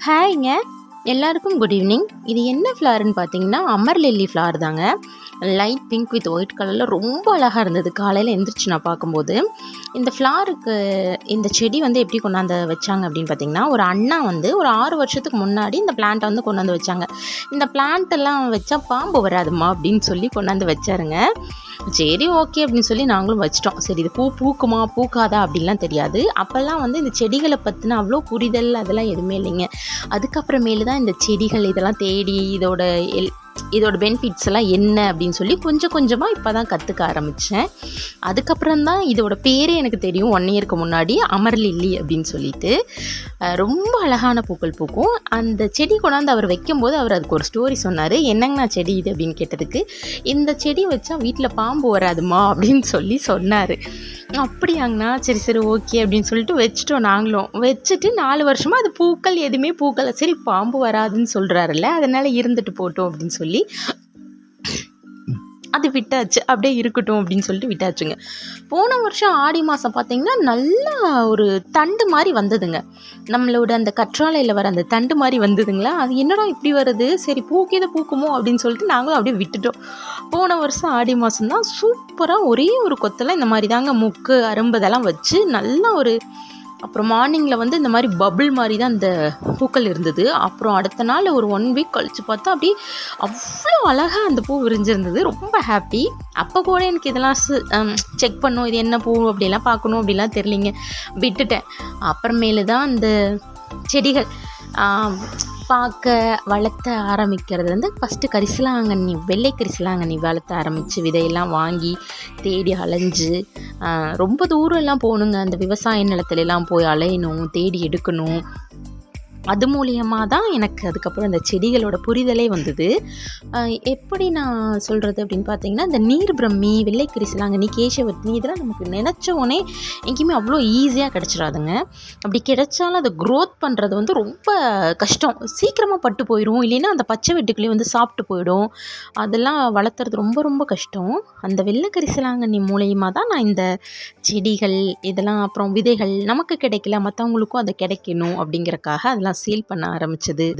ஹாய்ங்க. எல்லாருக்கும் good evening இது என்ன ஃப்ளார்னு பார்த்தீங்கன்னா அமர் லில்லி ஃப்ளார் தாங்க. லைட் பிங்க் வித் ஒயிட் கலரில் ரொம்ப அழகாக இருந்தது. காலையில் எந்திரிச்சு நான் பார்க்கும்போது இந்த ஃப்ளாருக்கு இந்த செடி வந்து எப்படி கொண்டாந்து வச்சாங்க அப்படின்னு பார்த்தீங்கன்னா ஒரு அண்ணா வந்து ஒரு ஆறு வருஷத்துக்கு முன்னாடி இந்த பிளான்ட்டை வந்து கொண்டாந்து வச்சாங்க. இந்த பிளான்ட்டெல்லாம் வச்சா பாம்பு வராதுமா அப்படின்னு சொல்லி கொண்டாந்து வச்சாருங்க. சரி ஓகே அப்படின்னு சொல்லி நாங்களும் வச்சிட்டோம். சரி இது பூ பூக்குமா பூக்காதா அப்படின்லாம் தெரியாது. அப்போல்லாம் வந்து இந்த செடிகளை பற்றின அவ்வளோ புரிதல் அதெல்லாம் எதுவுமே இல்லைங்க. அதுக்கப்புறமேலு தான் இந்த செடிகள் இதெல்லாம் தேடி இதோட எல் இதோட பெனிஃபிட்ஸ் எல்லாம் என்ன அப்படின்னு சொல்லி கொஞ்சம் கொஞ்சமாக இப்போ தான் கற்றுக்க ஆரம்பித்தேன் அதுக்கப்புறம் தான் இதோட பேரே எனக்கு தெரியும் ஒன் இயருக்கு முன்னாடி அமர்லில்லி அப்படின்னு சொல்லிட்டு. ரொம்ப அழகான பூக்கள் பூக்கும். அந்த செடி கொண்டாந்து அவர் வைக்கும்போது அவர் அதுக்கு ஒரு ஸ்டோரி சொன்னார். என்னங்கண்ணா செடி இது? அப்படின்னு கேட்டதுக்கு இந்த செடி வச்சா வீட்டில் பாம்பு வராதுமா? அப்படின்னு சொல்லி சொன்னார். அப்படியாங்கண்ணா? சரி சரி ஓகே அப்படின்னு சொல்லிட்டு வச்சுட்டோம் நாங்களும். வச்சுட்டு நாலு வருஷமாக அது பூக்கள் எதுவுமே பூக்களை சரி பாம்பு வராதுன்னு சொல்கிறாருல்ல அதனால் இருந்துட்டு போட்டோம் அப்படின்னு சொல்லி அது விட்டாச்சு. அப்படியே இருக்கட்டும் அப்படின்னு சொல்லிட்டு விட்டாச்சுங்க. போன வருஷம் ஆடி மாதம் பார்த்தீங்கன்னா நல்லா ஒரு தண்டு மாதிரி வந்ததுங்க. நம்மளோட அந்த கற்றாழையில் வர அந்த தண்டு மாதிரி வந்ததுங்களா? அது என்னடா இப்படி வருது? சரி பூக்கியதை பூக்குமோ அப்படின்னு சொல்லிட்டு நாங்களும் அப்படியே விட்டுட்டோம். போன வருஷம் ஆடி மாதம் தான் சூப்பராக ஒரே ஒரு கொத்தில் இந்த மாதிரி தாங்க முக்கு அரும்பு இதெல்லாம் வச்சு நல்லா ஒரு அப்புறம் மார்னிங்கில் வந்து இந்த மாதிரி பபிள் மாதிரி தான் அந்த பூக்கள் இருந்தது. அப்புறம் அடுத்த நாள் ஒரு ஒன் வீக் கழித்து பார்த்தா அப்படியே அவ்வளோ அழகாக அந்த பூ விரிஞ்சிருந்தது. ரொம்ப ஹாப்பி அப்போ கூட எனக்கு இதெல்லாம் செக் பண்ணும் இது என்ன பூ அப்படிலாம் பார்க்கணும் அப்படிலாம் தெரியலிங்க. விட்டுட்டேன். அப்புறமேலு தான் அந்த செடிகள் பார்க்க வளர்த்த ஆரம்பிக்கிறது வந்து ஃபஸ்ட்டு கரிசலாங்கண்ணி வெள்ளை கரிசலாங்கண்ணி வளர்த்த ஆரம்பித்து விதையெல்லாம் வாங்கி தேடி அலைஞ்சு ரொம்ப தூரம் எல்லாம் போகணுங்க. அந்த விவசாய நிலத்துலலாம் போய் அலையணும் தேடி எடுக்கணும். அது மூலியமாக தான் எனக்கு அதுக்கப்புறம் இந்த செடிகளோட புரிதலே வந்தது. எப்படி நான் சொல்கிறது அப்படின்னு பார்த்தீங்கன்னா இந்த நீர் பிரம்மி வெள்ளை கிரிசலாங்கண்ணி கேசவர்த்தினி இதெல்லாம் நமக்கு நினச்ச உடனே எங்கேயுமே அவ்வளோ ஈஸியாக கிடச்சிடாதுங்க அப்படி கிடைச்சாலும் அதை க்ரோத் பண்ணுறது வந்து ரொம்ப கஷ்டம். சீக்கிரமாக பட்டு போயிடும் இல்லைன்னா அந்த பச்சை வெட்டுக்குள்ளேயே வந்து சாப்பிட்டு போயிடும். அதெல்லாம் வளர்த்துறது ரொம்ப ரொம்ப கஷ்டம். அந்த வெள்ளை கரிசலாங்கண்ணி மூலியமாக தான் நான் இந்த செடிகள் இதெல்லாம் அப்புறம் விதைகள் நமக்கு கிடைக்கல மற்றவங்களுக்கும் அது கிடைக்கணும் அப்படிங்கிறக்காக அதெல்லாம் சீல் பண்ண ஆரம்பிச்சது.